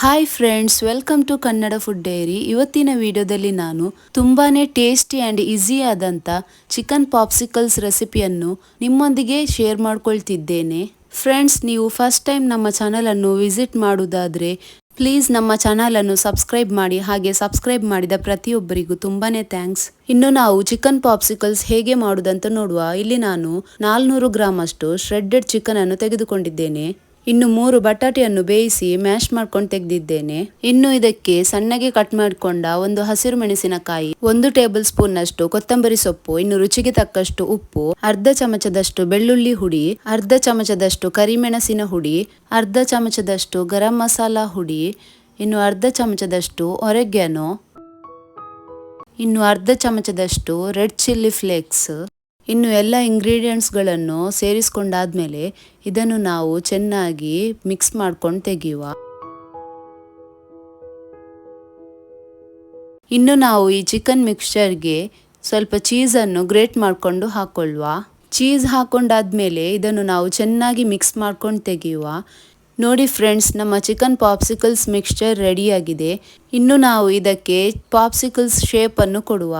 Hi friends welcome to Kannada food diary ಇವತ್ತಿನ ವಿಡಿಯೋದಲ್ಲಿ ನಾನು ತುಂಬಾ ಟೇಸ್ಟಿ ಆ್ಯಂಡ್ ಈಸಿ ಆದಂಥ ಚಿಕನ್ ಪಾಪ್ಸಿಕಲ್ಸ್ ರೆಸಿಪಿಯನ್ನು ನಿಮ್ಮೊಂದಿಗೆ ಶೇರ್ ಮಾಡ್ಕೊಳ್ತಿದ್ದೇನೆ. ಫ್ರೆಂಡ್ಸ್ ನೀವು ಫಸ್ಟ್ ಟೈಮ್ ನಮ್ಮ ಚಾನಲನ್ನು ವಿಸಿಟ್ ಮಾಡುವುದಾದರೆ ಪ್ಲೀಸ್ ನಮ್ಮ ಚಾನಲನ್ನು ಸಬ್ಸ್ಕ್ರೈಬ್ ಮಾಡಿ, ಹಾಗೆ ಸಬ್ಸ್ಕ್ರೈಬ್ ಮಾಡಿದ ಪ್ರತಿಯೊಬ್ಬರಿಗೂ ತುಂಬಾ ಥ್ಯಾಂಕ್ಸ್ ಇನ್ನು ನಾವು ಚಿಕನ್ ಪಾಪ್ಸಿಕಲ್ಸ್ ಹೇಗೆ ಮಾಡುವುದಂತ ನೋಡುವ. ಇಲ್ಲಿ ನಾನು ನಾಲ್ನೂರು ಗ್ರಾಮ್ ಅಷ್ಟು ಶ್ರೆಡ್ಡೆಡ್ ಚಿಕನ್ ಅನ್ನು ತೆಗೆದುಕೊಂಡಿದ್ದೇನೆ. ಇನ್ನು ಮೂರು ಬಟಾಟೆಯನ್ನು ಬೇಯಿಸಿ ಮ್ಯಾಶ್ ಮಾಡ್ಕೊಂಡು ತೆಗೆದಿದ್ದೇನೆ. ಇನ್ನು ಇದಕ್ಕೆ ಸಣ್ಣಗೆ ಕಟ್ ಮಾಡಿಕೊಂಡ ಒಂದು ಹಸಿರು ಮೆಣಸಿನಕಾಯಿ, ಒಂದು ಟೇಬಲ್ ಸ್ಪೂನ್ ಅಷ್ಟು ಕೊತ್ತಂಬರಿ ಸೊಪ್ಪು, ಇನ್ನು ರುಚಿಗೆ ತಕ್ಕಷ್ಟು ಉಪ್ಪು, ಅರ್ಧ ಚಮಚದಷ್ಟು ಬೆಳ್ಳುಳ್ಳಿ ಹುಡಿ, ಅರ್ಧ ಚಮಚದಷ್ಟು ಕರಿಮೆಣಸಿನ ಹುಡಿ, ಅರ್ಧ ಚಮಚದಷ್ಟು ಗರಂ ಮಸಾಲ ಹುಡಿ, ಇನ್ನು ಅರ್ಧ ಚಮಚದಷ್ಟು ಒರೆಗ್ಯಾನೋ, ಇನ್ನು ಅರ್ಧ ಚಮಚದಷ್ಟು ರೆಡ್ ಚಿಲ್ಲಿ ಫ್ಲೇಕ್ಸ್. ಇನ್ನು ಎಲ್ಲ ಇಂಗ್ರೀಡಿಯೆಂಟ್ಸ್ಗಳನ್ನು ಸೇರಿಸ್ಕೊಂಡಾದ್ಮೇಲೆ ಇದನ್ನು ನಾವು ಚೆನ್ನಾಗಿ ಮಿಕ್ಸ್ ಮಾಡ್ಕೊಂಡು ತೆಗೆಯುವ. ಇನ್ನು ನಾವು ಈ ಚಿಕನ್ ಮಿಕ್ಸ್ಚರ್ಗೆ ಸ್ವಲ್ಪ ಚೀಸನ್ನು ಗ್ರೇಟ್ ಮಾಡಿಕೊಂಡು ಹಾಕೊಳ್ಳುವ ಚೀಸ್ ಹಾಕೊಂಡಾದ್ಮೇಲೆ ಇದನ್ನು ನಾವು ಚೆನ್ನಾಗಿ ಮಿಕ್ಸ್ ಮಾಡ್ಕೊಂಡು ತೆಗೆಯುವ. ನೋಡಿ ಫ್ರೆಂಡ್ಸ್ ನಮ್ಮ ಚಿಕನ್ ಪಾಪ್ಸಿಕಲ್ಸ್ ಮಿಕ್ಸ್ಚರ್ ರೆಡಿಯಾಗಿದೆ ಇನ್ನು ನಾವು ಇದಕ್ಕೆ ಪಾಪ್ಸಿಕಲ್ಸ್ ಶೇಪನ್ನು ಕೊಡುವ.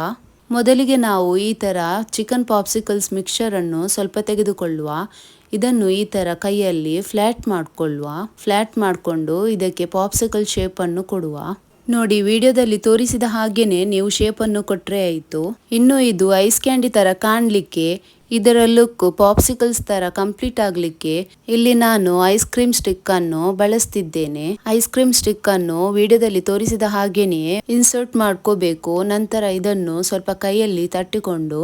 ಮೊದಲಿಗೆ ನಾವು ಈ ಥರ ಚಿಕನ್ ಪಾಪ್ಸಿಕಲ್ಸ್ ಮಿಕ್ಸ್ಚರನ್ನು ಸ್ವಲ್ಪ ತೆಗೆದುಕೊಳ್ಳುವ. ಇದನ್ನು ಈ ಥರ ಕೈಯಲ್ಲಿ ಫ್ಲ್ಯಾಟ್ ಮಾಡಿಕೊಳ್ಳುವ. ಫ್ಲ್ಯಾಟ್ ಮಾಡಿಕೊಂಡು ಇದಕ್ಕೆ ಪಾಪ್ಸಿಕಲ್ ಶೇಪನ್ನು ಕೊಡುವ. ನೋಡಿ, ವಿಡಿಯೋದಲ್ಲಿ ತೋರಿಸಿದ ಹಾಗೇನೆ ನೀವು ಶೇಪನ್ನು ಕೊಟ್ಟರೆ ಆಯಿತು. ಇನ್ನು ಇದು ಐಸ್ ಕ್ಯಾಂಡಿ ಥರ ಕಾಣಲಿಕ್ಕೆ, ಇದರ ಲುಕ್ ಪಾಪ್ಸಿಕಲ್ಸ್ ತರ ಕಂಪ್ಲೀಟ್ ಆಗಲಿಕ್ಕೆ ಇಲ್ಲಿ ನಾನು ಐಸ್ ಕ್ರೀಮ್ ಸ್ಟಿಕ್ ಅನ್ನು ಬಳಸ್ತಿದ್ದೇನೆ. ಐಸ್ ಕ್ರೀಮ್ ಸ್ಟಿಕ್ ಅನ್ನು ವಿಡಿಯೋದಲ್ಲಿ ತೋರಿಸಿದ ಹಾಗೇನೇ ಇನ್ಸರ್ಟ್ ಮಾಡ್ಕೋಬೇಕು, ನಂತರ ಇದನ್ನು ಸ್ವಲ್ಪ ಕೈಯಲ್ಲಿ ತಟ್ಟಿಕೊಂಡು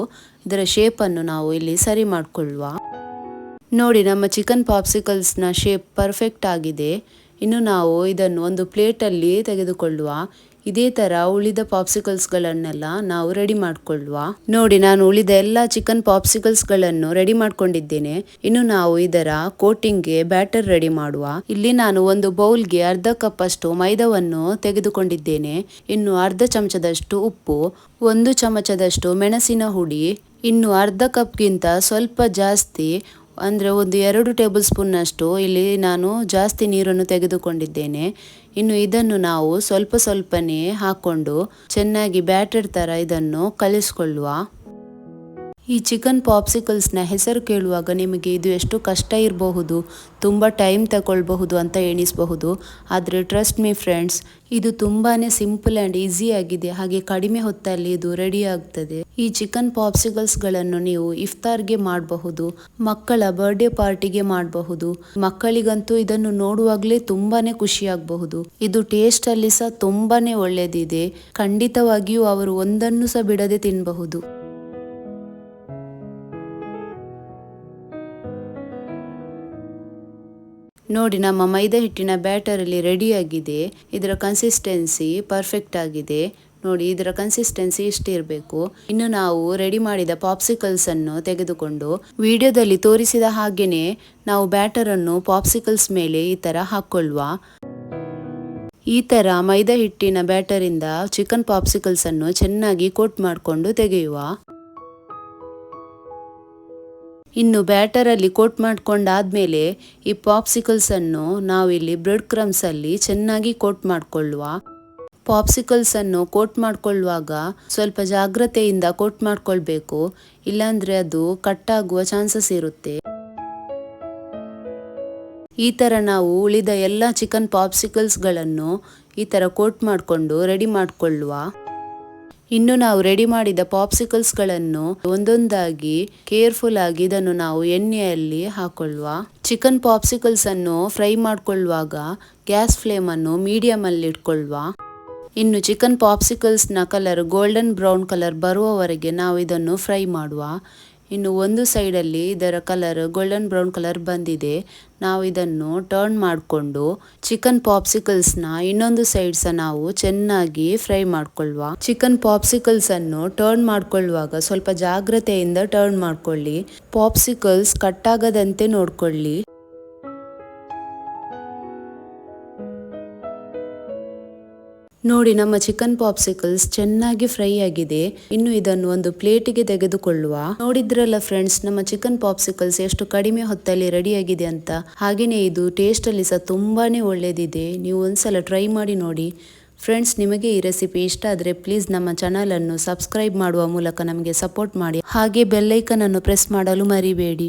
ಇದರ ಶೇಪನ್ನು ನಾವು ಇಲ್ಲಿ ಸರಿ ಮಾಡಿಕೊಳ್ಳುವ. ನೋಡಿ, ನಮ್ಮ ಚಿಕನ್ ಪಾಪ್ಸಿಕಲ್ಸ್ನ ಶೇಪ್ ಪರ್ಫೆಕ್ಟ್ ಆಗಿದೆ. ಇನ್ನು ನಾವು ಇದನ್ನು ಒಂದು ಪ್ಲೇಟಲ್ಲಿ ತೆಗೆದುಕೊಳ್ಳುವ. ಇದೇ ಥರ ಉಳಿದ ಪಾಪ್ಸಿಕಲ್ಸ್ಗಳನ್ನೆಲ್ಲ ನಾವು ರೆಡಿ ಮಾಡಿಕೊಳ್ಳುವ. ನೋಡಿ, ನಾನು ಉಳಿದ ಎಲ್ಲ ಚಿಕನ್ ಪಾಪ್ಸಿಕಲ್ಸ್ಗಳನ್ನು ರೆಡಿ ಮಾಡಿಕೊಂಡಿದ್ದೇನೆ. ಇನ್ನು ನಾವು ಇದರ ಕೋಟಿಂಗ್ಗೆ ಬ್ಯಾಟರ್ ರೆಡಿ ಮಾಡುವ. ಇಲ್ಲಿ ನಾನು ಒಂದು ಬೌಲ್ಗೆ ಅರ್ಧ ಕಪ್ ಅಷ್ಟು ಮೈದಾವನ್ನು ತೆಗೆದುಕೊಂಡಿದ್ದೇನೆ. ಇನ್ನು ಅರ್ಧ ಚಮಚದಷ್ಟು ಉಪ್ಪು, ಒಂದು ಚಮಚದಷ್ಟು ಮೆಣಸಿನ ಹುಡಿ ಇನ್ನು ಅರ್ಧ ಕಪ್ಗಿಂತ ಸ್ವಲ್ಪ ಜಾಸ್ತಿ ಅಂದರೆ ಒಂದು ಎರಡು ಟೇಬಲ್ ಸ್ಪೂನ್ನಷ್ಟು ಇಲ್ಲಿ ನಾನು ಜಾಸ್ತಿ ನೀರನ್ನು ತೆಗೆದುಕೊಂಡಿದ್ದೇನೆ. ಇನ್ನು ಇದನ್ನು ನಾವು ಸ್ವಲ್ಪ ಸ್ವಲ್ಪನೇ ಹಾಕ್ಕೊಂಡು ಚೆನ್ನಾಗಿ ಬ್ಯಾಟರ್ ಥರ ಇದನ್ನು ಕಲಿಸ್ಕೊಳ್ಳುವ. ಈ ಚಿಕನ್ ಪಾಪ್ಸಿಕಲ್ಸ್ನ ಹೆಸರು ಕೇಳುವಾಗ ನಿಮಗೆ ಇದು ಎಷ್ಟು ಕಷ್ಟ ಇರಬಹುದು, ತುಂಬ ಟೈಮ್ ತಗೊಳ್ಬಹುದು ಅಂತ ಎಣಿಸಬಹುದು. ಆದರೆ ಟ್ರಸ್ಟ್ ಮೀ ಫ್ರೆಂಡ್ಸ್, ಇದು ತುಂಬಾ ಸಿಂಪಲ್ ಆ್ಯಂಡ್ ಈಸಿ ಆಗಿದೆ. ಹಾಗೆ ಕಡಿಮೆ ಹೊತ್ತಲ್ಲಿ ಇದು ರೆಡಿ ಆಗ್ತದೆ. ಈ ಚಿಕನ್ ಪಾಪ್ಸಿಕಲ್ಸ್ಗಳನ್ನು ನೀವು ಇಫ್ತಾರ್ಗೆ ಮಾಡಬಹುದು, ಮಕ್ಕಳ ಬರ್ಡೇ ಪಾರ್ಟಿಗೆ ಮಾಡಬಹುದು. ಮಕ್ಕಳಿಗಂತೂ ಇದನ್ನು ನೋಡುವಾಗಲೇ ತುಂಬಾನೇ ಖುಷಿ ಆಗಬಹುದು. ಇದು ಟೇಸ್ಟ್ ಅಲ್ಲಿ ಸಹ ತುಂಬಾನೇ ಒಳ್ಳೆದಿದೆ. ಖಂಡಿತವಾಗಿಯೂ ಅವರು ಒಂದನ್ನು ಸಹ ಬಿಡದೆ ತಿನ್ನಬಹುದು ನೋಡಿ, ನಮ್ಮ ಮೈದಾ ಹಿಟ್ಟಿನ ಬ್ಯಾಟರಲ್ಲಿ ರೆಡಿಯಾಗಿದೆ ಇದರ ಕನ್ಸಿಸ್ಟೆನ್ಸಿ ಪರ್ಫೆಕ್ಟ್ ಆಗಿದೆ. ನೋಡಿ, ಇದರ ಕನ್ಸಿಸ್ಟೆನ್ಸಿ ಇಷ್ಟಿರಬೇಕು ಇನ್ನು ನಾವು ರೆಡಿ ಮಾಡಿದ ಪಾಪ್ಸಿಕಲ್ಸ್ ಅನ್ನು ತೆಗೆದುಕೊಂಡು ವಿಡಿಯೋದಲ್ಲಿ ತೋರಿಸಿದ ಹಾಗೇನೆ ನಾವು ಬ್ಯಾಟರ್ ಅನ್ನು ಪಾಪ್ಸಿಕಲ್ಸ್ ಮೇಲೆ ಈ ತರ ಹಾಕೊಳ್ಳುವ. ಈ ತರ ಮೈದಾ ಹಿಟ್ಟಿನ ಬ್ಯಾಟರಿಂದ ಚಿಕನ್ ಪಾಪ್ಸಿಕಲ್ಸ್ ಅನ್ನು ಚೆನ್ನಾಗಿ ಕೋಟ್ ಮಾಡಿಕೊಂಡು ತೆಗೆಯುವ. ಇನ್ನು ಬ್ಯಾಟರಲ್ಲಿ ಕೋಟ್ ಮಾಡಿಕೊಂಡಾದ್ಮೇಲೆ ಈ ಪಾಪ್ಸಿಕಲ್ಸನ್ನು ನಾವಿಲ್ಲಿ ಬ್ರೆಡ್ ಕ್ರಮ್ಸಲ್ಲಿ ಚೆನ್ನಾಗಿ ಕೋಟ್ ಮಾಡಿಕೊಳ್ಳುವ. ಪಾಪ್ಸಿಕಲ್ಸನ್ನು ಕೋಟ್ ಮಾಡಿಕೊಳ್ಳುವಾಗ ಸ್ವಲ್ಪ ಜಾಗ್ರತೆಯಿಂದ ಕೋಟ್ ಮಾಡಿಕೊಳ್ಬೇಕು. ಇಲ್ಲಾಂದರೆ ಅದು ಕಟ್ಟಾಗುವ ಚಾನ್ಸಸ್ ಇರುತ್ತೆ. ಈ ಥರ ನಾವು ಉಳಿದ ಎಲ್ಲ ಚಿಕನ್ ಪಾಪ್ಸಿಕಲ್ಸ್ಗಳನ್ನು ಈ ಥರ ಕೋಟ್ ಮಾಡಿಕೊಂಡು ರೆಡಿ ಮಾಡಿಕೊಳ್ಳುವ. ಇನ್ನು ನಾವು ರೆಡಿ ಮಾಡಿದ ಪಾಪ್ಸಿಕಲ್ಸ್ಗಳನ್ನು ಒಂದೊಂದಾಗಿ ಕೇರ್ಫುಲ್ ಆಗಿ ಇದನ್ನು ನಾವು ಎಣ್ಣೆಯಲ್ಲಿ ಹಾಕೊಳ್ಳುವ ಚಿಕನ್ ಪಾಪ್ಸಿಕಲ್ಸ್ ಅನ್ನು ಫ್ರೈ ಮಾಡಿಕೊಳ್ಳುವಾಗ ಗ್ಯಾಸ್ ಫ್ಲೇಮ್ ಅನ್ನು ಮೀಡಿಯಂ ಅಲ್ಲಿ ಇಟ್ಕೊಳ್ಳುವ ಇನ್ನು ಚಿಕನ್ ಪಾಪ್ಸಿಕಲ್ಸ್ನ ಕಲರ್ ಗೋಲ್ಡನ್ ಬ್ರೌನ್ ಕಲರ್ ಬರುವವರೆಗೆ ನಾವು ಇದನ್ನು ಫ್ರೈ ಮಾಡುವ. ಇನ್ನು ಒಂದು ಸೈಡಲ್ಲಿ ಇದರ ಕಲರ್ ಗೋಲ್ಡನ್ ಬ್ರೌನ್ ಕಲರ್ ಬಂದಿದೆ. ನಾವು ಇದನ್ನು ಟರ್ನ್ ಮಾಡಿಕೊಂಡು ಚಿಕನ್ ಪಾಪ್ಸಿಕಲ್ಸ್ನ ಇನ್ನೊಂದು ಸೈಡ್ ಸಹ ನಾವು ಚೆನ್ನಾಗಿ ಫ್ರೈ ಮಾಡ್ಕೊಳ್ಳುವ ಚಿಕನ್ ಪಾಪ್ಸಿಕಲ್ಸ್ ಅನ್ನು ಟರ್ನ್ ಮಾಡ್ಕೊಳ್ಳುವಾಗ ಸ್ವಲ್ಪ ಜಾಗ್ರತೆಯಿಂದ ಟರ್ನ್ ಮಾಡ್ಕೊಳ್ಳಿ. ಪಾಪ್ಸಿಕಲ್ಸ್ ಕಟ್ಟಾಗದಂತೆ ನೋಡ್ಕೊಳ್ಳಿ. ನೋಡಿ, ನಮ್ಮ ಚಿಕನ್ ಪಾಪ್ಸಿಕಲ್ಸ್ ಚೆನ್ನಾಗಿ ಫ್ರೈ ಆಗಿದೆ. ಇನ್ನು ಇದನ್ನು ಒಂದು ಪ್ಲೇಟಿಗೆ ತೆಗೆದುಕೊಳ್ಳುವ. ನೋಡಿದ್ರಲ್ಲ ಫ್ರೆಂಡ್ಸ್, ನಮ್ಮ ಚಿಕನ್ ಪಾಪ್ಸಿಕಲ್ಸ್ ಎಷ್ಟು ಕಡಿಮೆ ಹೊತ್ತಲ್ಲಿ ರೆಡಿ ಆಗಿದೆ ಅಂತ. ಹಾಗೆಯೇ ಇದು ಟೇಸ್ಟ್ ಅಲ್ಲಿ ಸಹ ತುಂಬಾನೇ ಒಳ್ಳೆದಿದೆ. ನೀವು ಒಂದ್ಸಲ ಟ್ರೈ ಮಾಡಿ ನೋಡಿ. ಫ್ರೆಂಡ್ಸ್, ನಿಮಗೆ ಈ ರೆಸಿಪಿ ಇಷ್ಟ ಆದರೆ ಪ್ಲೀಸ್ ನಮ್ಮ ಚಾನಲ್ ಅನ್ನು ಸಬ್ಸ್ಕ್ರೈಬ್ ಮಾಡುವ ಮೂಲಕ ನಮಗೆ ಸಪೋರ್ಟ್ ಮಾಡಿ. ಹಾಗೆ ಬೆಲ್ಲೈಕನ್ ಅನ್ನು ಪ್ರೆಸ್ ಮಾಡಲು ಮರಿಬೇಡಿ.